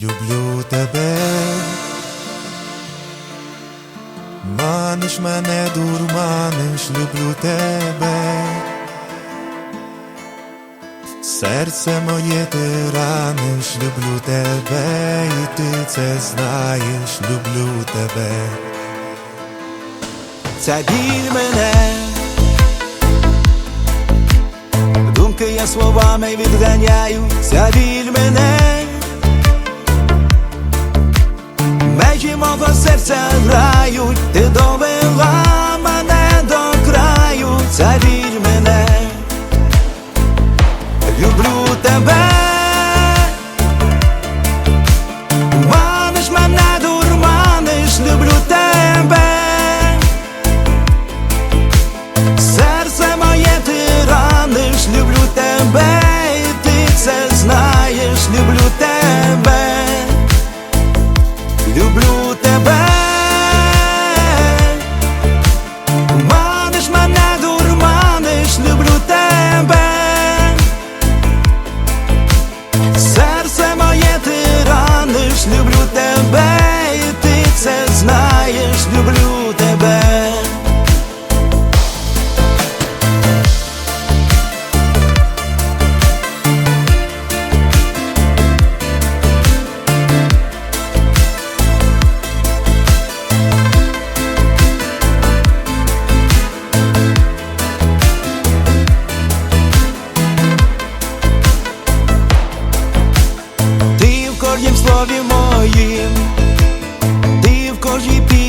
люблю тебе, маниш мене, дурманиш, люблю тебе, серце моє ти раниш, люблю тебе, і ти це знаєш, люблю тебе. Ця біль мене, думки я словами відганяю, ця біль мене. Мого серця грають, ти довела мене до краю, ця мене, люблю тебе, маниш мене, дурманиш, люблю тебе, серце моє ти раниш, люблю тебе, і ти це знаєш, люблю тебе.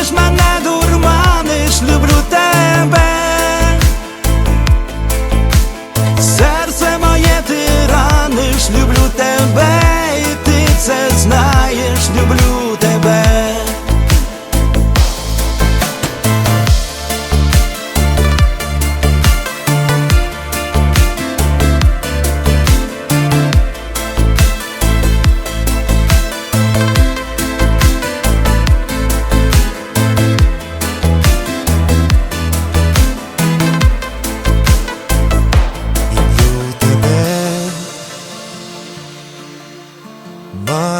маниш мене, дурманиш, люблю тебе, серце моє ти раниш, люблю тебе, і ти це знаєш, люблю